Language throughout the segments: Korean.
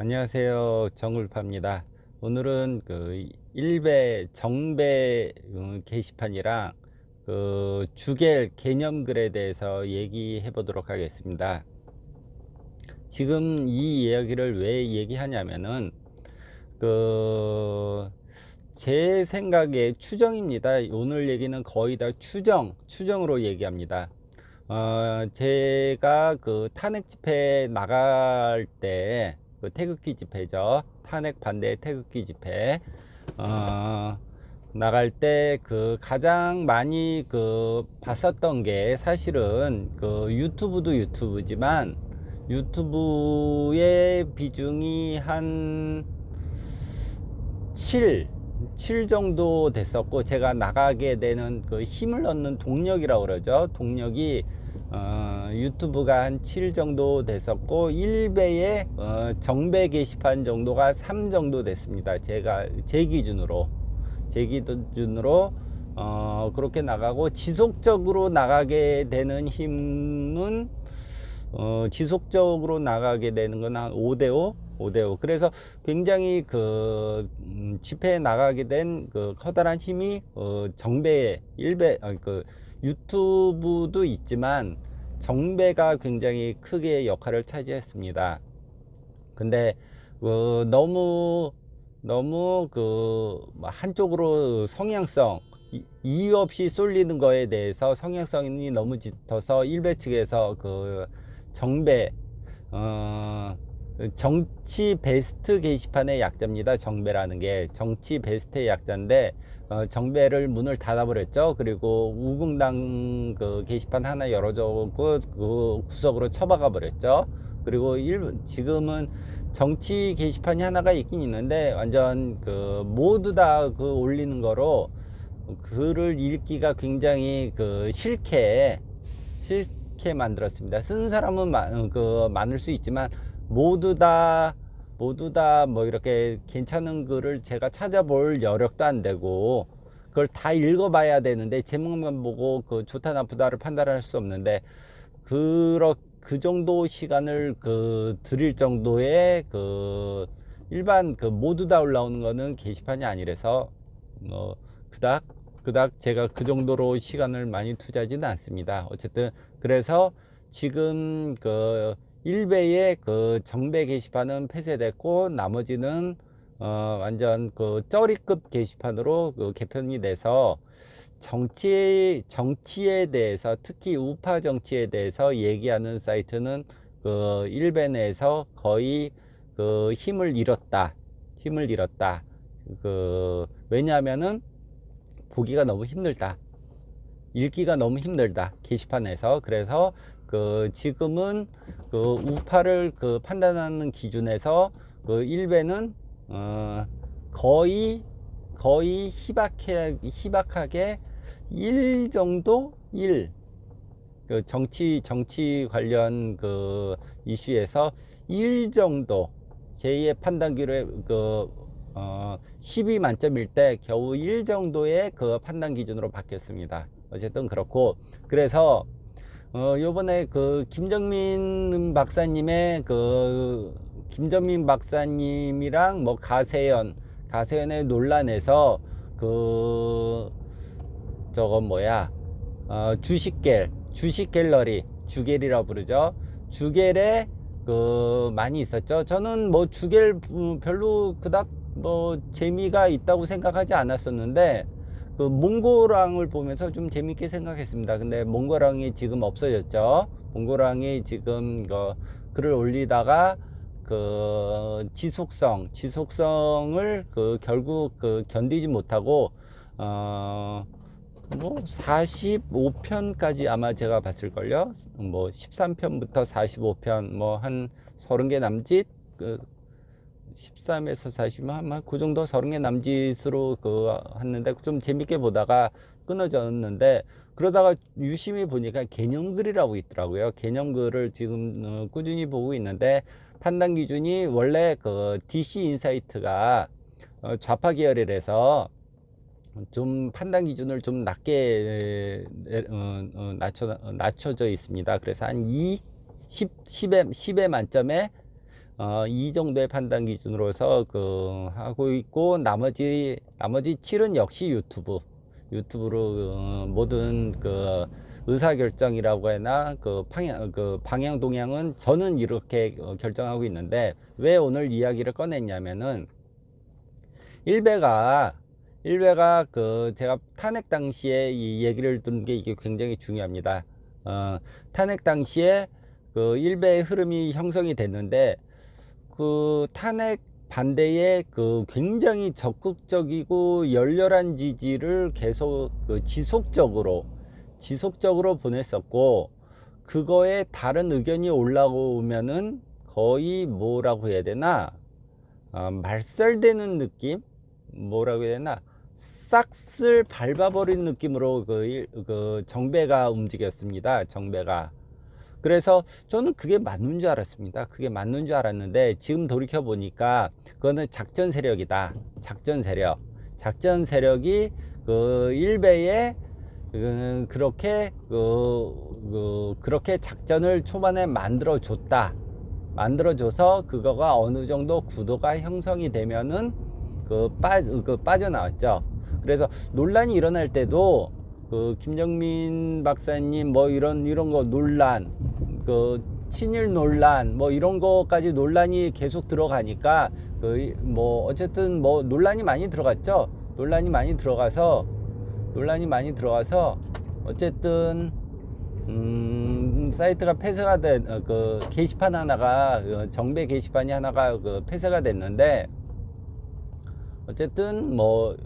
안녕하세요. 정울파입니다. 오늘은 그 일배 정배 음, 게시판이랑 그 주겔 개념글에 대해서 얘기해 보도록 하겠습니다. 지금 이 이야기를 왜 얘기하냐면은 그 제 생각에 추정입니다. 오늘 얘기는 거의 다 추정, 추정으로 얘기합니다. 어, 제가 그 탄핵 집회 나갈 때, 그 태극기 집회죠. 탄핵 반대 태극기 집회, 어, 나갈 때 그 가장 많이 그 봤었던 게 사실은 그 유튜브도 유튜브지만 유튜브의 비중이 한 7, 7 정도 됐었고 제가 나가게 되는 그 힘을 얻는 동력이라고 그러죠. 동력이 어, 유튜브가 한 7 정도 됐었고 1배의 어, 정배 게시판 정도가 3 정도 됐습니다. 제가 제 기준으로. 제 기준으로 어, 그렇게 나가고 지속적으로 나가게 되는 힘은 어, 지속적으로 나가게 되는 건 한 5대5 5대5 그래서 굉장히 그 음, 집회에 나가게 된 그 커다란 힘이 어, 정배의 1배 아, 그 유튜브도 있지만 정배가 굉장히 크게 역할을 차지했습니다. 근데 어, 너무 너무 그 한쪽으로 성향성 이- 이유 없이 쏠리는 거에 대해서 성향성이 너무 짙어서 일베 측에서 그 정배 어 정치 베스트 게시판의 약자입니다. 정배라는 게 정치 베스트의 약자인데 어, 정배를 문을 닫아버렸죠. 그리고 우궁당 그 게시판 하나 열어주고 그 구석으로 처박아 버렸죠. 그리고 일, 지금은 정치 게시판이 하나가 있긴 있는데 완전 그 모두 다 그 올리는 거로 글을 읽기가 굉장히 그 싫게 싫게 만들었습니다. 쓰는 사람은 많, 그 많을 수 있지만 모두 다 모두 다 뭐 이렇게 괜찮은 글을 제가 찾아볼 여력도 안 되고 그걸 다 읽어봐야 되는데 제목만 보고 그 좋다 나쁘다를 판단할 수 없는데 그렇 그 정도 시간을 그 드릴 정도의 그 일반 그 모두 다 올라오는 거는 게시판이 아니라서 뭐 그닥 그닥 제가 그 정도로 시간을 많이 투자하지는 않습니다. 어쨌든 그래서 지금 그 1배의 그 정배 게시판은 폐쇄됐고 나머지는 어 완전 그 쩌리급 게시판으로 그 개편이 돼서 정치 정치에 대해서 특히 우파 정치에 대해서 얘기하는 사이트는 그 1배 내에서 거의 그 힘을 잃었다. 힘을 잃었다. 그 왜냐하면은 보기가 너무 힘들다. 읽기가 너무 힘들다. 게시판에서. 그래서 그 지금은 그 우파를 그 판단하는 기준에서 그 1배는 어 거의 거의 희박해 희박하게 1 정도 1. 그 정치 정치 관련 그 이슈에서 1 정도 제2의 판단기로 그 어, 12 만점일 때 겨우 1 정도의 그 판단 기준으로 바뀌었습니다. 어쨌든 그렇고 그래서 어, 요번에 그 김정민 박사님의 그 김정민 박사님이랑 뭐 가세연 가세연의 논란에서 그 저거 뭐야 어, 주식겔 주식 갤러리 주겔이라고 부르죠. 주겔에 그 많이 있었죠. 저는 뭐 주겔 음, 별로 그닥 뭐 재미가 있다고 생각하지 않았었는데 그 몽고랑을 보면서 좀 재밌게 생각했습니다. 근데 몽고랑이 지금 없어졌죠. 몽고랑이 지금 그 글을 올리다가 그 지속성, 지속성을 그 결국 그 견디지 못하고 어 뭐 45편까지 아마 제가 봤을 걸요. 뭐 13편부터 45편 뭐 한 30개 남짓 그 13에서 40만 아마 그 정도 30개 남짓으로 그 했는데 좀 재밌게 보다가 끊어졌는데 그러다가 유심히 보니까 개념글이라고 있더라고요. 개념글을 지금 어, 꾸준히 보고 있는데 판단 기준이 원래 그 DC 인사이트가 어, 좌파 계열이라서 좀 판단 기준을 좀 낮게 내- 어, 어, 낮춰 어, 낮춰져 있습니다. 그래서 한 2, 10, 10에 10에 만점에 어, 이 정도의 판단 기준으로서 그 하고 있고 나머지 나머지 7은 역시 유튜브 유튜브로 어, 모든 그 의사 결정이라고 해나 그 방향 그 방향 동향은 저는 이렇게 어, 결정하고 있는데 왜 오늘 이야기를 꺼냈냐면은 일베가 일베가 그 제가 탄핵 당시에 이 얘기를 들은 게 이게 굉장히 중요합니다. 어, 탄핵 당시에 그 일베의 흐름이 형성이 됐는데 그 탄핵 반대에 그 굉장히 적극적이고 열렬한 지지를 계속 그 지속적으로 지속적으로 보냈었고 그거에 다른 의견이 올라오면은 거의 뭐라고 해야 되나 어, 말살되는 느낌? 뭐라고 해야 되나? 싹쓸 밟아버린 느낌으로 그, 일- 그 정배가 움직였습니다 정배가 그래서 저는 그게 맞는 줄 알았습니다. 그게 맞는 줄 알았는데 지금 돌이켜 보니까 그거는 작전 세력이다. 작전 세력. 작전 세력이 그 일베에 그 그렇게 그, 그 그렇게 작전을 초반에 만들어 줬다. 만들어 줘서 그거가 어느 정도 구도가 형성이 되면은 그, 빠, 그 빠져나왔죠. 그래서 논란이 일어날 때도 그 김정민 박사님 뭐 이런 이런 거 논란 그 친일 논란 뭐 이런 거까지 논란이 계속 들어가니까 그 뭐 어쨌든 뭐 논란이 많이 들어갔죠. 논란이 많이 들어가서 논란이 많이 들어가서 어쨌든 음, 사이트가 폐쇄가 된그 게시판 하나가 그 정배 게시판이 하나가 그 폐쇄가 됐는데 어쨌든 뭐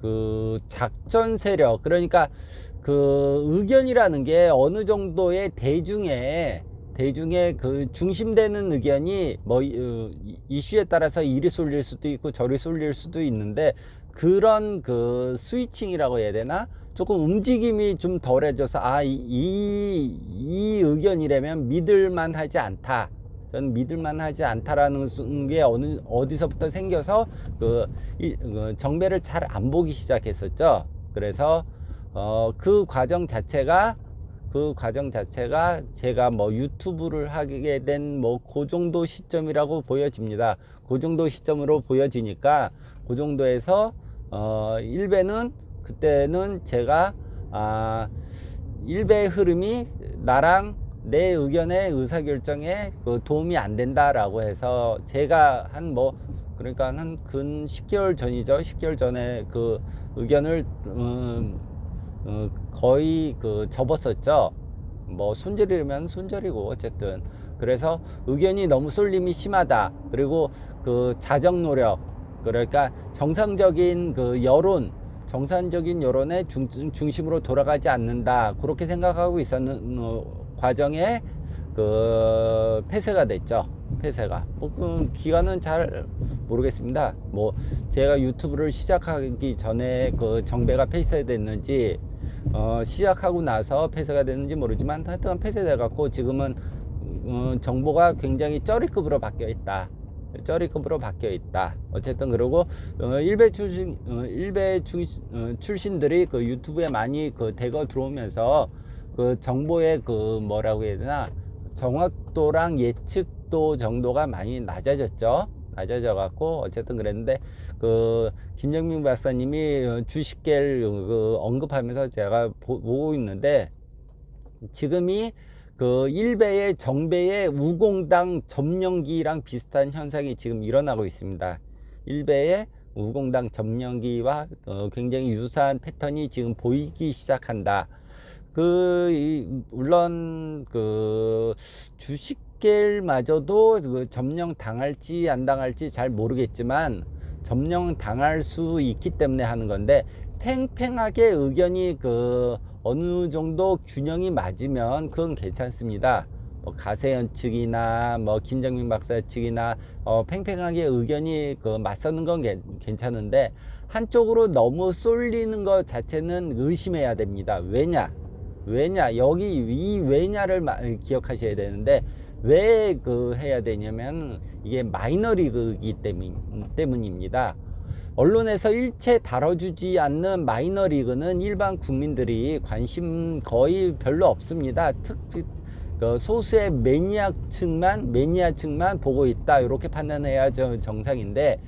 그 작전 세력 그러니까 그 의견이라는 게 어느 정도의 대중의 대중의 그 중심되는 의견이 뭐 어, 이- 이슈에 따라서 이리 쏠릴 수도 있고 저리 쏠릴 수도 있는데 그런 그 스위칭이라고 해야 되나 조금 움직임이 좀 덜해져서 아이 이, 이 의견이라면 믿을만 하지 않다. 저는 믿을만 하지 않다라는 수- 게 어느 어디서부터 생겨서 그, 이- 그 정배를 잘 안 보기 시작했었죠. 그래서 어, 그 과정 자체가 그 과정 자체가 제가 뭐 유튜브를 하게 된 뭐 그 정도 시점이라고 보여집니다. 그 정도 시점으로 보여지니까 그 정도에서 어, 일배는 그때는 제가 아, 일배의 흐름이 나랑 내 의견의 의사결정에 그 도움이 안 된다라고 해서 제가 한 뭐 그러니까 한 근 10개월 전이죠. 10개월 전에 그 의견을 음, 어, 거의 그 접었었죠. 뭐 손절이면 손절이고 어쨌든 그래서 의견이 너무 쏠림이 심하다. 그리고 그 자정 노력 그러니까 정상적인 그 여론 정상적인 여론의 중, 중심으로 돌아가지 않는다. 그렇게 생각하고 있었는 어, 과정에 그 폐쇄가 됐죠. 폐쇄가. 뭐, 그 기간은 잘 모르겠습니다. 뭐 제가 유튜브를 시작하기 전에 그 정배가 폐쇄됐는지 어, 시작하고 나서 폐쇄가 됐는지 모르지만 하여튼 폐쇄돼 갖고 지금은 어, 정보가 굉장히 쩌리급으로 바뀌어 있다. 쩌리급으로 바뀌어 있다. 어쨌든 그러고 어, 일베 출신 어, 일베 중, 어, 출신들이 그 유튜브에 많이 그 대거 들어오면서 그 정보의 그 뭐라고 해야 되나 정확도랑 예측도 정도가 많이 낮아졌죠. 낮아져 갖고 어쨌든 그랬는데 그 김정민 박사님이 어, 주식계를 그 언급하면서 제가 보, 보고 있는데 지금이 그 일베의 정배의 우공당 점령기랑 비슷한 현상이 지금 일어나고 있습니다. 일베의 우공당 점령기와 어, 굉장히 유사한 패턴이 지금 보이기 시작한다. 그 이, 물론 그 주식계마저도 그 점령 당할지 안 당할지 잘 모르겠지만 점령 당할 수 있기 때문에 하는 건데 팽팽하게 의견이 그 어느 정도 균형이 맞으면 그건 괜찮습니다. 뭐 가세현 측이나 뭐 김정민 박사 측이나 어 팽팽하게 의견이 그 맞서는 건 괜- 괜찮은데 한쪽으로 너무 쏠리는 것 자체는 의심해야 됩니다. 왜냐? 왜냐? 여기 이 왜냐를 마- 기억하셔야 되는데 왜 그 해야 되냐면 이게 마이너리그이기 때문, 때문 입니다. 언론에서 일체 다뤄주지 않는 마이너리그는 일반 국민들이 관심 거의 별로 없습니다. 특그 소수의 매니아층만 매니아층만 보고 있다 이렇게 판단해야 저 정상인데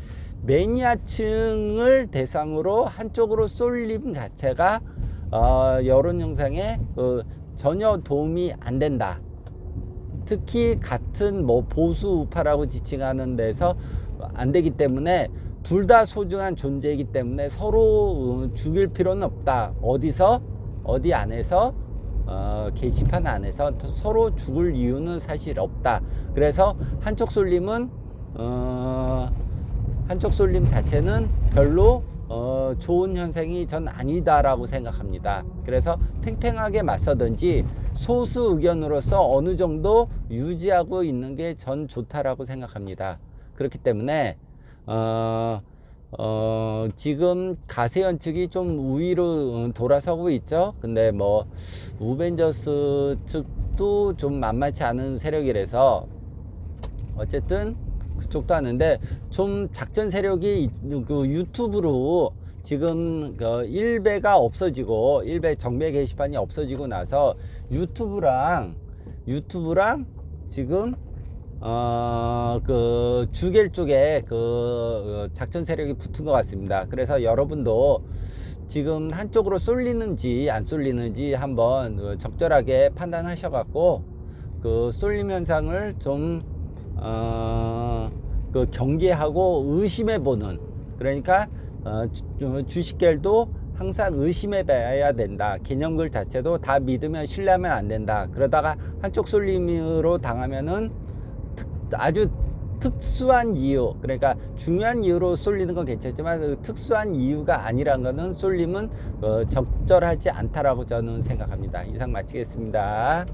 매니아층을 대상으로 한쪽으로 쏠림 자체가 어, 여론 형성에 그 전혀 도움이 안 된다. 특히 같은 뭐 보수 우파라고 지칭하는 데서 안 되기 때문에 둘 다 소중한 존재이기 때문에 서로 어, 죽일 필요는 없다. 어디서 어디 안에서 어, 게시판 안에서 서로 죽을 이유는 사실 없다. 그래서 한쪽 쏠림은 어, 한쪽 쏠림 자체는 별로 어, 좋은 현상이 전 아니다라고 생각합니다. 그래서 팽팽하게 맞서든지 소수 의견으로서 어느 정도 유지하고 있는 게 전 좋다라고 생각합니다. 그렇기 때문에 어, 어, 지금 가세현 측이 좀 우위로 돌아서고 있죠. 근데 뭐 우벤져스 측도 좀 만만치 않은 세력이라서 어쨌든 그쪽도 하는데 좀 작전 세력이 이- 그 유튜브로 지금 그 일배가 없어지고 일배 정배 게시판이 없어지고 나서 유튜브랑 유튜브랑 지금 어그 주겔 쪽에 그 작전 세력이 붙은 것 같습니다. 그래서 여러분도 지금 한쪽으로 쏠리는지 안 쏠리는지 한번 어, 적절하게 판단하셔갖고 그 쏠림 현상을 좀 어, 그 경계하고 의심해 보는 그러니까 어, 주, 주식결도 항상 의심해 봐야 된다. 개념글 자체도 다 믿으면 신뢰하면 안 된다. 그러다가 한쪽 쏠림으로 당하면은 특, 아주 특수한 이유, 그러니까 중요한 이유로 쏠리는 건 괜찮지만 그 특수한 이유가 아니란 거는 쏠림은 어, 적절하지 않다라고 저는 생각합니다. 이상 마치겠습니다.